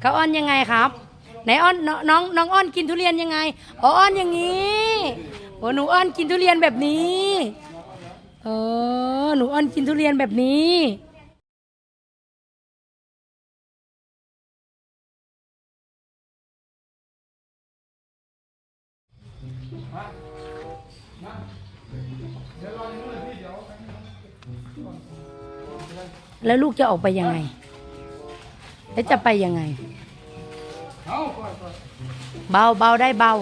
เขาอ้อนยังไงครับ ไหนอ้อนนน้องน้องอ้อนกินทุเรียนยังไงอ๋ออ้อนอย่างนี้โอ้หนูอ้อนกินทุเรียนแบบนี้เออหนูอ้อนกินทุเรียนแบบนี้แล้วลูกจะออกไปยังไง แล้วจะไปยังไง เอาก่อนก่อนเบาเบาได้เบา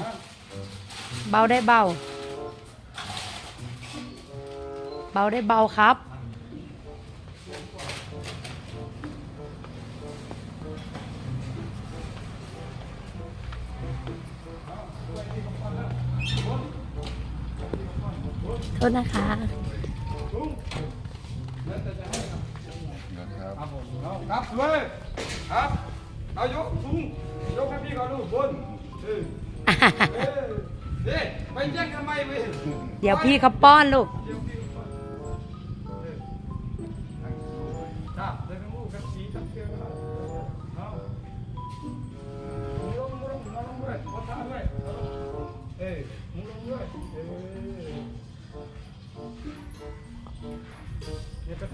เบาได้เบา เบาได้เบาครับ โทษนะคะครับ ผมเอาครับด้วยครับเอายกสูงยกให้พี่ก่อนลูกบนเออเออเด้ไปแย่งทำไมเว้ยเดี๋ยวพี่เขาป้อนลูก เดี๋ยวพี่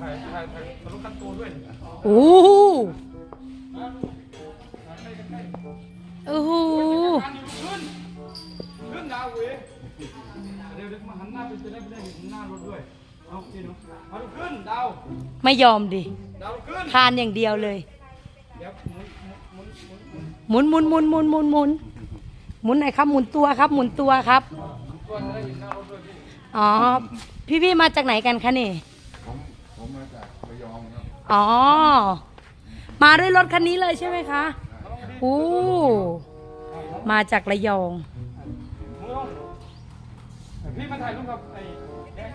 ถ่ายถ่ายถ่ายทะลุขั้นตัวด้วยโอ้โหโอ้โหการอยู่ขึ้นขึ้นดาวเว้ยเดี๋ยวเดี๋ยวมาหันหน้าไปจะได้ไม่ได้เห็นหน้ารถด้วยเอาพี่เนาะเอาลุกขึ้นดาวไม่ยอมดิดาวลุกขึ้นคานอย่างเดียวเลยเดี๋ยวหมุนหมุนหมุนหมุนหมุนหมุนหมุนหมุนหมุนหมุนหมุนไหนอยครับหมุนตัวครับ หมุนตัวครับ ตัวจะได้เห็นหน้ารถด้วยพี่อ๋อพี่พี่มาจากไหนกันคะนี่ ผมผมมาจากระยองครับอ๋อ มาด้วยรถคันนี้เลยใช่ไหมคะโอ้มาจากระยองหมุนลงพี่มาถ่ายรูปกับไอ้แอ๊ะ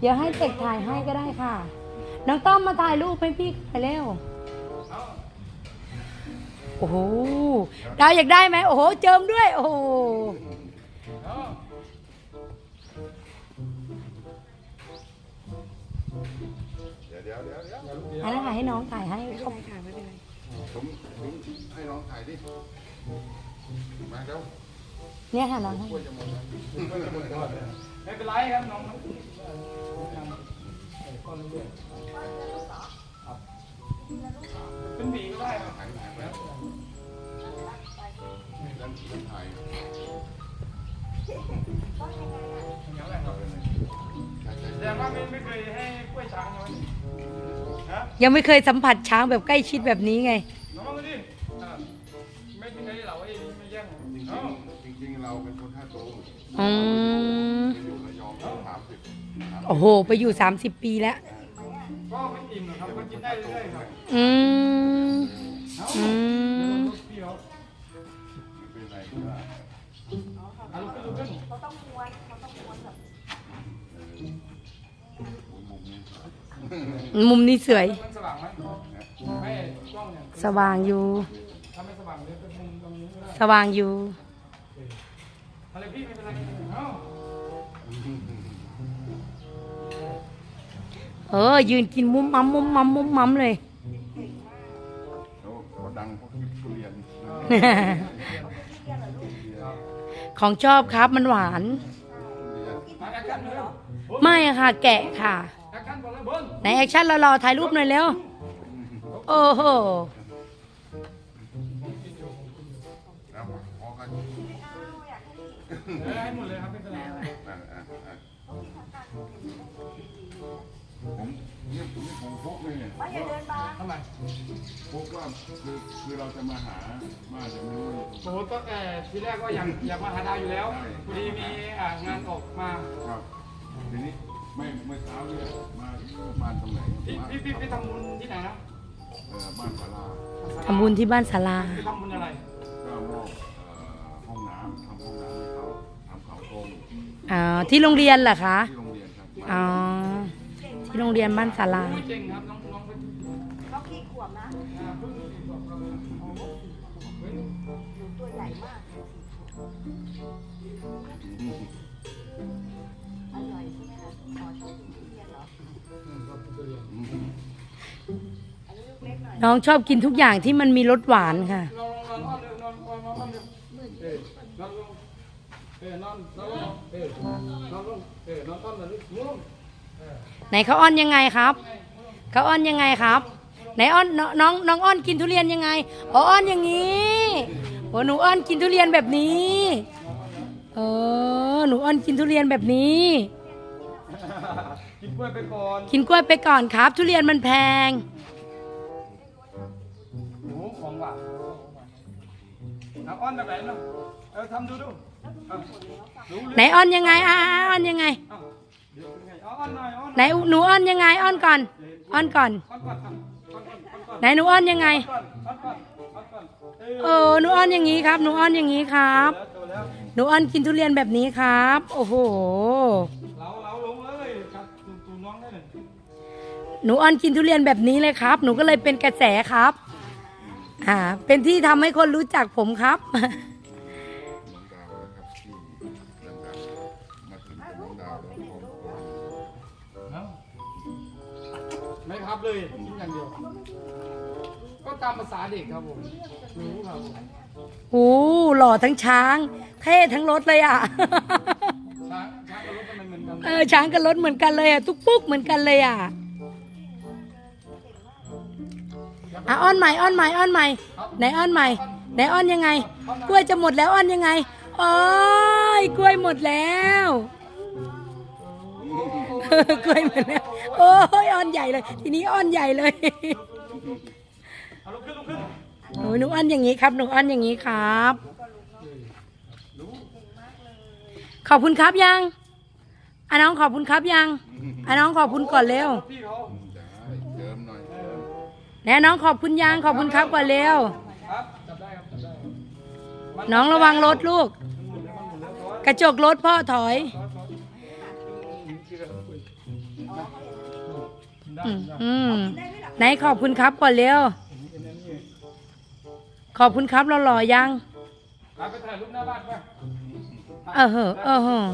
เดี๋ยวให้เด็กถ่ายให้ก็ได้ค่ะ น้องต้อมมาถ่ายรูปให้พี่ไปเร็วโอ้โหดาวอยากได้ไหมโอ้โห เจิมด้วย โอ้โห เอาเดี๋ยวเดี๋ยวเดี๋ยวเดี๋ยวอันนั้นถ่ายให้น้องถ่ายให้เขาผมผมให้น้องถ่ายดิ มาเดี๋ยวเนี่ยค่ะน้องให้กล้วยจะหมดแล้วไม่เป็นไรครับน้องน้อง ยังไม่เคยสัมผัสช้างแบบใกล้ชิดแบบนี้ไง น้องมาดิอะไม่มีใครเหล่าไอ้นี่ไม่แย่งจริงเอ้าจริงจริงๆเราเป็นคนท่าตูมอืมไปอยู่ระยองสามสิบโอ้โห ไปอยู่ 30 ปีแล้ว ก็ไม่อิ่มหรอกครับก็กินได้เรื่อยๆครับอืมเอ้าอืม มุมมุมนี้มุมนี้สวย มันสว่างไหมไม่กล้องเนี่ยสว่างอยู่ ถ้าไม่สว่างเดี๋ยวเป็นมุมตรงนี้ก็ได้สว่างอยู่ อะไรพี่ไม่เป็นไรเอ้าเออ ยืนกินมุมมัมมุมมัมมุมมัมเลย แล้วก็ดังพวกทุเรียนของชอบครับมันหวานทุเรียนมาแอคชั่นเลย ไม่อะค่ะ แกะค่ะ แอคชั่นบอกเลยเบิ้ลในแอคชั่นเรารอถ่ายรูปหน่อยเร็ว โอ้โหแล้วพอกันเออให้หมดเลยครับไม่เป็นไรอะอะอะผมนี่นี่ผมพกเลยเนี่ยทำไมพกว่าคือคือเราจะมาหามาจะไม่รู้โอ้โหก็แต่ทีแรกก็อยากอยากมาหาดาวอยู่แล้วพอดีมีอ่างานออกมาครับทีนี้ ไม่เมื่อเช้าเนี่ยมาบ้านตรงไหนพี่มาพี่พี่พี่ทำบุญที่ไหนนะเอ่อบ้านศาลาทำบุญที่บ้านศาลาพี่ทำบุญอะไรก็มอบเอ่อห้องน้ำทำห้องน้ำให้เขาทำเขาโครงอ๋อ ที่โรงเรียนเหรอคะ ที่โรงเรียนครับอ๋อ ที่โรงเรียนบ้านศาลา อุ้ยเก่งครับน้องน้องก็เขากี่ขวบนะอ่าเพิ่งสี่ขวบครับเฮ้ยหนูตัวใหญ่มาก น้องชอบกินทุกอย่างที่มันมีรสหวานค่ะ นอนลงนอนอ้อนเร็วนอนนอนนอนอ้อนเร็วเออนอนลงเออนอนนอนลงเออนอนลงเออนอนต้อนหน่อยดิมุ้งเออไหนเขาอ้อนยังไงครับเขาอ้อนยังไงครับ ไหนอ้อนน้องน้องน้องอ้อนกินทุเรียนยังไงอ๋ออ้อนอย่างนี้โอ้หนูอ้อนกินทุเรียนแบบนี้เออหนูอ้อนกินทุเรียนแบบนี้ กินกล้วยไปก่อน กินกล้วยไปก่อนครับ ทุเรียนมันแพงโอ้โห ของหวานเอาอ้อนแบบไหนเนาะเออทำดูดูเอารู้ไหนอ้อนยังไงอ่าอ้อนยังไง เอาเดี๋ยวเป็นไงเอาอ้อนหน่อยอ้อนไหนหนูอ้อนยังไงอ้อนก่อนอ้อนก่อน อ้อนก่อนอ้อนก่อนอ้อนก่อนไหนหนูอ้อนยังไง อ้อนก่อนอ้อนก่อนอ้อนก่อนเอเออหนูอ้อนอย่างนี้ครับหนูอ้อนอย่างนี้ครับ แล้วโตแล้ว หนูอ้อนกินทุเรียนแบบนี้ครับ โอ้โห เราเราลงเลยครับตูตูน้องได้เลยหนูอ้อนกินทุเรียนแบบนี้เลยครับ หนูก็เลยเป็นกระแสครับ อ่า เป็นที่ทำให้คนรู้จักผมครับ น้องดาวนะครับที่ดังๆมาถึงกับน้องดาวแล้วพร้อมกับว่าเอ้าไม่ครับเลยกินอย่างเดียว ก็ตามภาษาเด็กครับผมรู้ครับผมโอ้หล่อทั้งช้าง เท่ทั้งรถเลยอะ ช้างช้างกับรถทำไมเหมือนกันเออช้างกับรถเหมือนกันเลยอะตุ๊กปุ๊กเหมือนกันเลยอะ อะอ้อนใหม่อ้อนใหม่อ้อนใหม่ไหนอ้อนใหม่ไหนอ้อนยังไง กล้วยจะหมดแล้วอ้อนยังไงโอ้ยกล้วยหมดแล้วกล้วยหมดแล้วโอ้ยอ้อนใหญ่เลย ทีนี้อ้อนใหญ่เลยเอาลุกขึ้นลุกขึ้นหนูหนูอ้อนอย่างนี้ครับหนูอ้อนอย่างนี้ครับ ขอบคุณครับยังอะน้องขอบคุณครับยังอะน้องขอบคุณก่อนเร็ว แน่น้องขอบคุณยังขอบคุณครับก่อนเร็ว ครับจับได้ครับจับได้มันน้องระวังรถลูกหมุนแล้วมันหมุนแล้วร้อนกระจกรถพ่อถอยร้อนร้อนชื่ออะไรคุยได้อืมได้อืมไหนขอบคุณครับก่อนเร็วเป็นอันนี้ขอบคุณครับเราหล่อยังมาไปถ่ายรูปหน้าบ้านไปเออเหอะเออเหอะ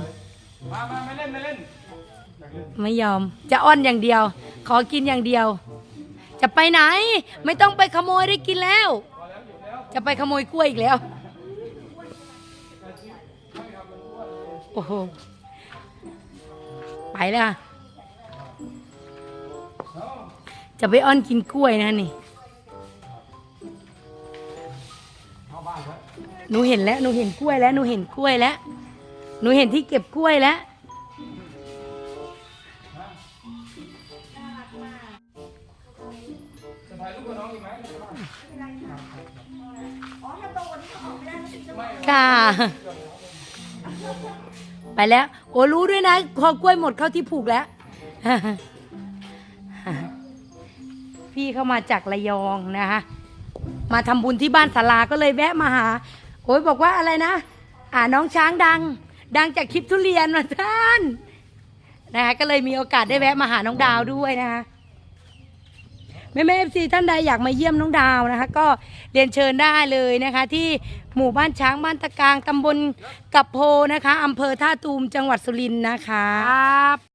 มามาไม่เล่นไม่เล่นอยากเล่นไม่ยอม จะอ้อนอย่างเดียว ขอกินอย่างเดียว จะไปไหน ไม่ต้องไปขโมยได้กินแล้ว จะไปขโมยกล้วยอีกแล้ว โอ้โห ไปแล้ว จะไปอ้อนกินกล้วยนะนี่หนูเห็นแล้วหนูเห็นกล้วยแล้วหนูเห็นกล้วยแล้วหนูเห็นที่เก็บกล้วยแล้ว ค่ะ ไปแล้ว โอ้รู้ด้วยนะ พอกล้วยหมดเข้าที่ผูกแล้ว พี่เข้ามาจากระยองนะคะมาทำบุญที่บ้านศาลาก็เลยแวะมาหา โอ้ยบอกว่าอะไรนะ อ่าน้องช้างดัง ดังจากคลิปทุเรียนมาท่านนะคะก็เลยมีโอกาสได้แวะมาหาน้องดาวด้วยนะคะ แม่แม่เอฟซีท่านใดอยากมาเยี่ยมน้องดาวนะคะ ก็เรียนเชิญได้เลยนะคะ ที่หมู่บ้านช้างบ้านตะกางตำบลกับโพนะคะอำเภอท่าตูมจังหวัดสุรินทร์นะคะครับ